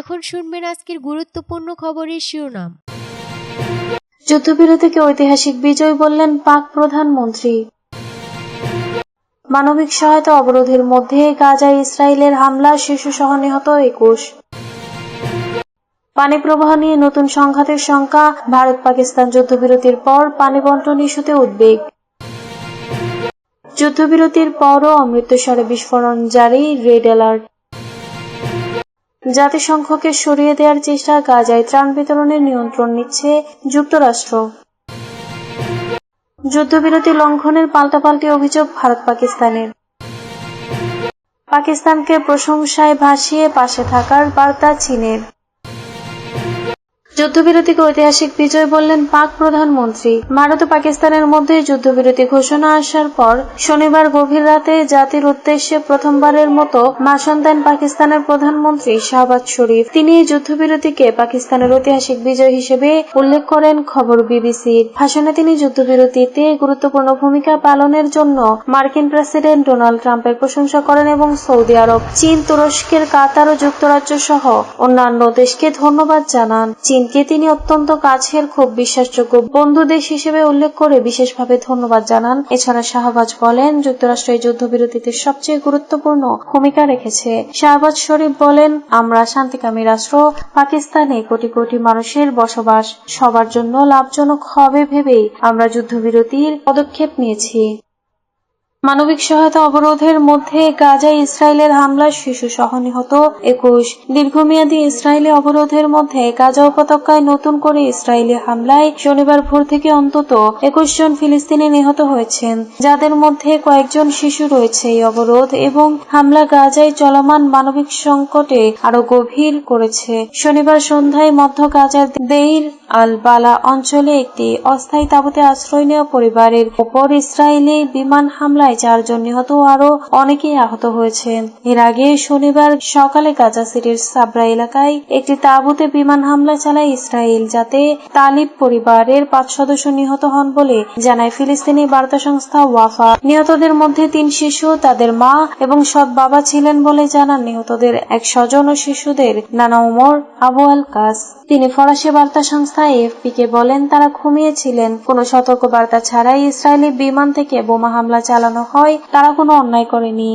এখন শুনবেন আজকের গুরুত্বপূর্ণ খবরের শিরোনাম। যুদ্ধবিরতিকে ঐতিহাসিক বিজয় বললেন পাক প্রধানমন্ত্রী। মানবিক সহায়তা অবরোধের মধ্যে গাজায় ইসরায়েলের হামলা শিশু সহ নিহত একুশ। পানি প্রবাহ নিয়ে নতুন সংঘাতের শঙ্কা, ভারত পাকিস্তান যুদ্ধবিরতির পর পানি বন্টন ইস্যুতে উদ্বেগ। যুদ্ধবিরতির পরও অমৃতসরে বিস্ফোরণ জারি, রেড অ্যালার্ট। জাতিসংঘকে সরিয়ে দেওয়ার চেষ্টা গাজায় ত্রাণ বিতরণের নিয়ন্ত্রণ নিচ্ছে যুক্তরাষ্ট্র। যুদ্ধবিরতি লঙ্ঘনের পাল্টাপাল্টি অভিযোগ ভারত পাকিস্তানের। পাকিস্তানকে প্রশংসায় ভাসিয়ে পাশে থাকার বার্তা চীনের। যুদ্ধবিরতিকে ঐতিহাসিক বিজয় বললেন পাক প্রধানমন্ত্রী। ভারত ও পাকিস্তানের মধ্যে যুদ্ধবিরতি ঘোষণা আসার পর শনিবার গভীর রাতে জাতির উদ্দেশ্যে প্রথমবারের মতো ভাষণ দেন পাকিস্তানের প্রধানমন্ত্রী শাহবাজ শরীফ। তিনি যুদ্ধবিরতিকে পাকিস্তানের ঐতিহাসিক বিজয় হিসেবে উল্লেখ করেন খবর বিবিসির ভাষণে তিনি যুদ্ধবিরতিতে গুরুত্বপূর্ণ ভূমিকা পালনের জন্য মার্কিন প্রেসিডেন্ট ডোনাল্ড ট্রাম্পের প্রশংসা করেন এবং সৌদি আরব, চীন, তুরস্কের কাতার ও যুক্তরাজ্য সহ অন্যান্য দেশকে ধন্যবাদ জানান। চীনকে তিনি অত্যন্ত কাছের, খুব বিশ্বাসযোগ্য বন্ধু দেশ হিসেবে উল্লেখ করে বিশেষভাবে ধন্যবাদ জানান। এছাড়া শাহবাজ বলেন, যুক্তরাষ্ট্র এই যুদ্ধবিরতিতে সবচেয়ে গুরুত্বপূর্ণ ভূমিকা রেখেছে। শাহবাজ শরীফ বলেন, আমরা শান্তিকামী রাষ্ট্র, পাকিস্তানে কোটি কোটি মানুষের বসবাস। সবার জন্য লাভজনক হবে ভেবেই আমরা যুদ্ধবিরতির পদক্ষেপ নিয়েছি। মানবিক সহায়তা অবরোধের মধ্যে গাজায় ইসরায়েলের হামলায় শিশু সহ নিহত একুশ। দীর্ঘমেয়াদী ইসরায়েলি অবরোধের মধ্যে গাজা উপত্যকায় নতুন করে ইসরায়েলি হামলায় শনিবার ভোর থেকে অন্তত একুশ জন ফিলিস্তিনি নিহত হয়েছেন। যাদের মধ্যে কয়েকজন শিশু রয়েছে এই অবরোধ এবং হামলা গাজায় চলমান মানবিক সংকটে আরও গভীর করেছে। শনিবার সন্ধ্যায় মধ্য গাজার দেইর আল বালা অঞ্চলে একটি অস্থায়ী তাঁবুতে আশ্রয় নেওয়া পরিবারের ওপর ইসরায়েলি বিমান হামলায় চারজন নিহত আরও অনেকেই আহত হয়েছেন। এর আগে শনিবার সকালে গাজা সিটির সাবরা এলাকায় একটি তাঁবুতে বিমান হামলা চালায় ইসরায়েল, যাতে তালিব পরিবারের পাঁচ সদস্য নিহত হন বলে জানায় ফিলিস্তিনি বার্তা সংস্থা ওয়াফা। নিহতদের মধ্যে তিন শিশু, তাদের মা এবং সৎ বাবা ছিলেন বলে জানান নিহতদের এক স্বজন ও শিশুদের নানা উমর আবু আল কাস তিনি ফরাসি বার্তা সংস্থা এফপি কে বলেন, তারা ঘুমিয়েছিলেন। কোনো সতর্ক বার্তা ছাড়াই ইসরায়েলি বিমান থেকে বোমা হামলা চালানো হয় তারা কোনো অন্যায় করেনি।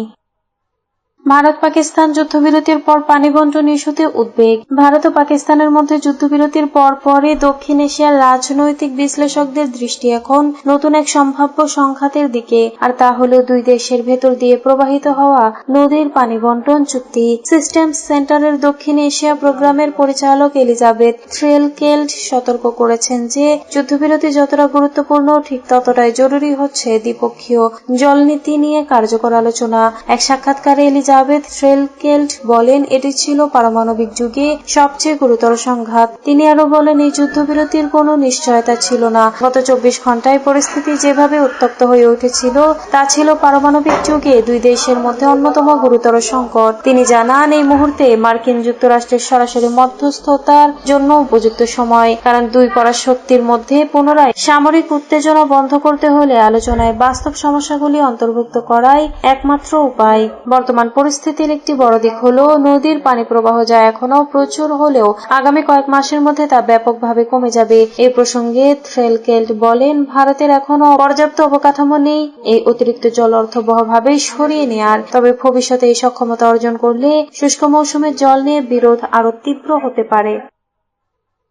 ভারত পাকিস্তান যুদ্ধবিরতির পর পানি বন্টন ইস্যুতে উদ্বেগ। ভারত ও পাকিস্তানের মধ্যে যুদ্ধবিরতির পর পরই দক্ষিণ এশিয়ার রাজনৈতিক বিশ্লেষকদের দৃষ্টি এখন নতুন এক সম্ভাব্য সংঘাতের দিকে। আর তা হল দুই দেশের ভেতর দিয়ে প্রবাহিত হওয়া নদীর পানি বন্টন চুক্তি। সিস্টেমস সেন্টারের দক্ষিণ এশিয়া প্রোগ্রামের পরিচালক এলিজাবেথ থ্রেলকেল্ড সতর্ক করেছেন যে, যুদ্ধবিরতি যতটা গুরুত্বপূর্ণ, ঠিক ততটাই জরুরি হচ্ছে দ্বিপক্ষীয় জলনীতি নিয়ে কার্যকর আলোচনা। এক সাক্ষাৎকারে এলিজাবেথ থ্রেলকেল্ড বলেন, এটি ছিল পারমাণবিক যুগে সবচেয়ে গুরুতর সংঘাত। তিনি আরও বলেন, এই যুদ্ধবিরতির কোনো নিশ্চয়তা ছিল না। গত চব্বিশ ঘন্টায় পরিস্থিতি যেভাবে উত্তপ্ত হয়ে উঠেছিল, তা ছিল পারমাণবিক যুগে দুই দেশের মধ্যে অন্যতম গুরুতর সংকট। তিনি জানান, এই মুহূর্তে মার্কিন যুক্তরাষ্ট্রের সরাসরি মধ্যস্থতার জন্য উপযুক্ত সময়, কারণ দুই পরাশক্তির মধ্যে পুনরায় সামরিক উত্তেজনা বন্ধ করতে হলে আলোচনায় বাস্তব সমস্যাগুলি অন্তর্ভুক্ত করাই একমাত্র উপায়। বর্তমান পরিস্থিতির একটি বড় দিক হলো, নদীর পানি প্রবাহ যা এখনও প্রচুর হলেও আগামী কয়েক মাসের মধ্যে তা ব্যাপকভাবে কমে যাবে। এ প্রসঙ্গে থ্রেলকেল্ট বলেন, ভারতের এখনও পর্যাপ্ত অবকাঠামো নেই, এই অতিরিক্ত জল অর্থবহভাবে সরিয়ে নেয়ার। তবে ভবিষ্যতে এই সক্ষমতা অর্জন করলে শুষ্ক মৌসুমের জল নিয়ে বিরোধ আরও তীব্র হতে পারে।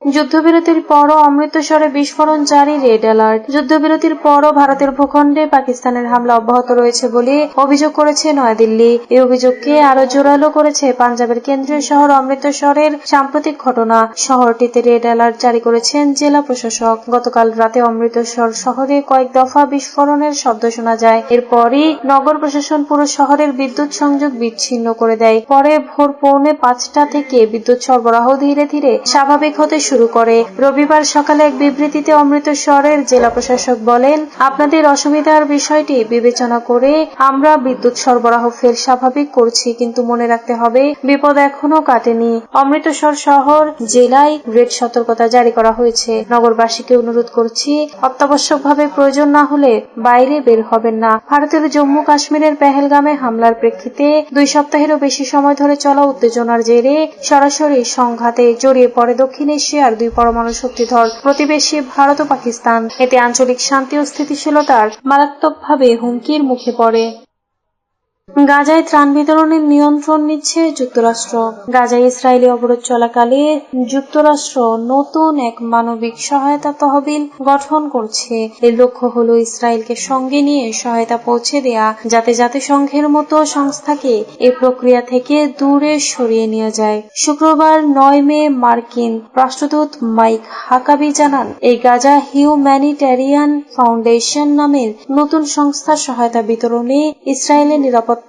যুদ্ধবিরতির পরও অমৃতসরে বিস্ফোরণ জারি, রেড অ্যালার্ট। যুদ্ধবিরতির পরও ভারতের ভূখণ্ডে পাকিস্তানের হামলা অব্যাহত রয়েছে বলে অভিযোগ করেছে নয়াদিল্লি। এই অভিযোগকে আরও জোরালো করেছে পাঞ্জাবের কেন্দ্রীয় শহর অমৃতসরের সাম্প্রতিক ঘটনা। শহরটিতে রেড অ্যালার্ট জারি করেছেন জেলা প্রশাসক। গতকাল রাতে অমৃতসর শহরে কয়েক দফা বিস্ফোরণের শব্দ শোনা যায়। এরপরই নগর প্রশাসন পুরো শহরের বিদ্যুৎ সংযোগ বিচ্ছিন্ন করে দেয়। পরে ভোর পৌনে পাঁচটা থেকে বিদ্যুৎ সরবরাহ ধীরে ধীরে স্বাভাবিক হতে শুরু করে। রবিবার সকালে এক বিবৃতিতে অমৃতসরের জেলা প্রশাসক বলেন, আপনাদের অসুবিধার বিষয়টি বিবেচনা করে আমরা বিদ্যুৎ সরবরাহ ফের স্বাভাবিক করছি, কিন্তু মনে রাখতে হবে, বিপদ এখনও কাটেনি। অমৃতসর শহর জেলায় রেড সতর্কতা জারি করা হয়েছে। নগরবাসীকে অনুরোধ করছি, অত্যাবশ্যকভাবে প্রয়োজন না হলে বাইরে বের হবেন না। ভারতের জম্মু কাশ্মীরের পেহেলগামে হামলার প্রেক্ষিতে দুই সপ্তাহেরও বেশি সময় ধরে চলা উত্তেজনার জেরে সরাসরি সংঘাতে জড়িয়ে পড়ে দক্ষিণ এশিয়ার দুই পরমাণু শক্তিধর প্রতিবেশী ভারত ও পাকিস্তান। এতে আঞ্চলিক শান্তি ও স্থিতিশীলতার মারাত্মকভাবে হুমকির মুখে পড়ে। গাজায় ত্রাণ বিতরণের নিয়ন্ত্রণ নিচ্ছে যুক্তরাষ্ট্র। গাজায় ইসরায়েলি অবরোধ চলাকালে যুক্তরাষ্ট্র নতুন এক মানবিক সহায়তা তহবিল গঠন করছে। এর লক্ষ্য হলো ইসরায়েলকে সঙ্গে নিয়ে সহায়তা পৌঁছে দেয়া, যাতে জাতিসংঘের মতো সংস্থাকে এ প্রক্রিয়া থেকে দূরে সরিয়ে নিয়ে যায়। শুক্রবার নয় মে মার্কিন রাষ্ট্রদূত মাইক হাকাবি জানান, এই গাজা হিউম্যানিটেরিয়ান ফাউন্ডেশন নামের নতুন সংস্থা সহায়তা বিতরণে ইসরায়েলের নিরাপত্তা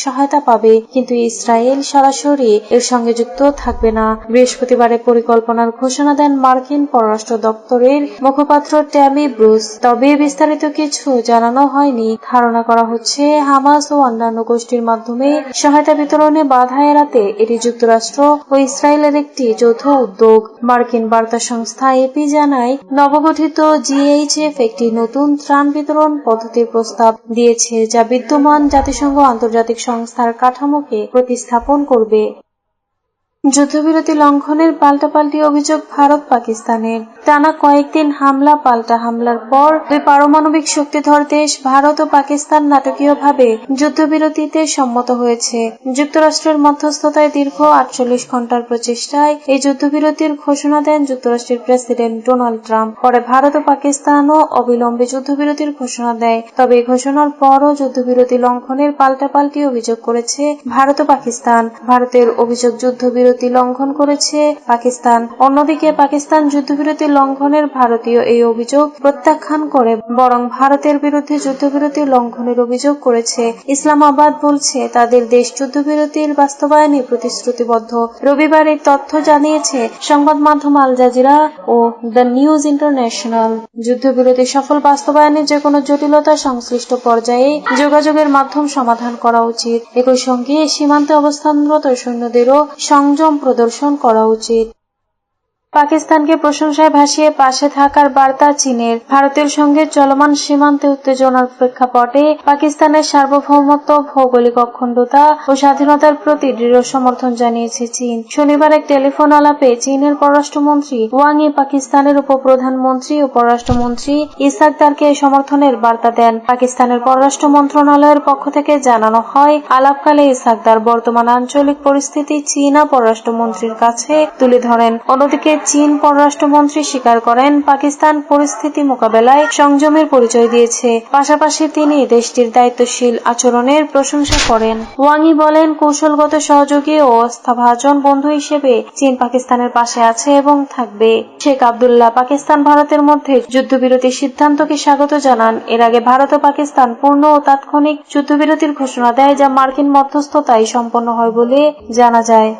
সহায়তা পাবে, কিন্তু ইসরায়েল সরাসরি এর সঙ্গে যুক্ত থাকবে না। বৃহস্পতিবারে পরিকল্পনার ঘোষণা দেন মার্কিন পররাষ্ট্র দপ্তরের মুখপাত্র ট্যামি ব্রুস। তবে বিস্তারিত কিছু জানানো হয়নি। ধারণা করা হচ্ছে, হামাস ও অন্যান্য গোষ্ঠীর মাধ্যমে সহায়তা বিতরণে বাধা এড়াতে এটি যুক্তরাষ্ট্র ও ইসরায়েলের একটি যৌথ উদ্যোগ। মার্কিন বার্তা সংস্থা এপি জানায়, নবগঠিত জিএইচএফ একটি নতুন ত্রাণ বিতরণ পদ্ধতির প্রস্তাব দিয়েছে, যা বিদ্যমান জাতিসংঘ আন্তর্জাতিক সংস্থার কাঠামোকে প্রতিস্থাপন করবে। যুদ্ধবিরতি লঙ্ঘনের পাল্টাপাল্টি অভিযোগ ভারত পাকিস্তানের। টানা কয়েকদিন হামলা, পাল্টা হামলার পর দুই পারমাণবিক শক্তিধর দেশ ভারত ও পাকিস্তান নাটকীয়ভাবে যুদ্ধবিরতিতে সম্মত হয়েছে। যুক্তরাষ্ট্রের মধ্যস্থতায় দীর্ঘ আটচল্লিশ ঘণ্টার প্রচেষ্টায় এই যুদ্ধবিরতির ঘোষণা দেন যুক্তরাষ্ট্রের প্রেসিডেন্ট ডোনাল্ড ট্রাম্প। পরে ভারত ও পাকিস্তানও অবিলম্বে যুদ্ধবিরতির ঘোষণা দেয়। তবে এই ঘোষণার পরও যুদ্ধবিরতি লঙ্ঘনের পাল্টাপাল্টি অভিযোগ করেছে ভারত ও পাকিস্তান। ভারতের অভিযোগ যুদ্ধবিরতি লঙ্ঘন করেছে পাকিস্তান। অন্যদিকে পাকিস্তান যুদ্ধবিরতি লঙ্ঘনের ভারতীয় এই অভিযোগ প্রত্যাখ্যান করে, বরং ভারতের বিরুদ্ধে যুদ্ধবিরতি লঙ্ঘনের অভিযোগ করেছে। ইসলামাবাদ বলছে, তাদের দেশ যুদ্ধবিরতির বাস্তবায়নে প্রতিশ্রুতিবদ্ধ। রবিবার এই তথ্য জানিয়েছে সংবাদ মাধ্যম আল জাজিরা ও দ্য নিউজ ইন্টারন্যাশনাল। যুদ্ধবিরতি সফল বাস্তবায়নে যে কোনো জটিলতা সংশ্লিষ্ট পর্যায়ে যোগাযোগের মাধ্যম সমাধান করা উচিত। একই সঙ্গে সীমান্তে অবস্থানরত সৈন্যদেরও সংযম প্রদর্শন করা উচিত। পাকিস্তানকে প্রশংসায় ভাসিয়ে পাশে থাকার বার্তা চীনের। ভারতের সঙ্গে চলমান সীমান্তে উত্তেজনার প্রেক্ষাপটে পাকিস্তানের সার্বভৌমত্ব, ভৌগোলিক অখণ্ডতা ও স্বাধীনতার প্রতি দৃঢ় সমর্থন জানিয়েছে চীন। শনিবার এক টেলিফোন আলাপে চীনের পররাষ্ট্রমন্ত্রী ওয়াং ই পাকিস্তানের উপপ্রধানমন্ত্রী ও পররাষ্ট্রমন্ত্রী ইসাকদারকে সমর্থনের বার্তা দেন। পাকিস্তানের পররাষ্ট্র মন্ত্রণালয়ের পক্ষ থেকে জানানো হয়, আলাপকালে ইসাকদার বর্তমান আঞ্চলিক পরিস্থিতি চীনা পররাষ্ট্রমন্ত্রীর কাছে তুলে ধরেন। অন্যদিকে চীন পররাষ্ট্রমন্ত্রী স্বীকার করেন, পাকিস্তান পরিস্থিতি মোকাবেলায় সংযমের পরিচয় দিয়েছে। পাশাপাশি তিনি দেশটির দায়িত্বশীল আচরণের প্রশংসা করেন। ওয়াংই বলেন, কৌশলগত সহযোগী ও অস্থাভাজন বন্ধু হিসেবে চীন পাকিস্তানের পাশে আছে এবং থাকবে। শেখ আবদুল্লাহ পাকিস্তান ভারতের মধ্যে যুদ্ধবিরতির সিদ্ধান্তকে স্বাগত জানান। এর আগে ভারত ও পাকিস্তান পূর্ণ ও তাৎক্ষণিক যুদ্ধবিরতির ঘোষণা দেয়, যা মার্কিন মধ্যস্থতায় সম্পন্ন হয় বলে জানা যায়।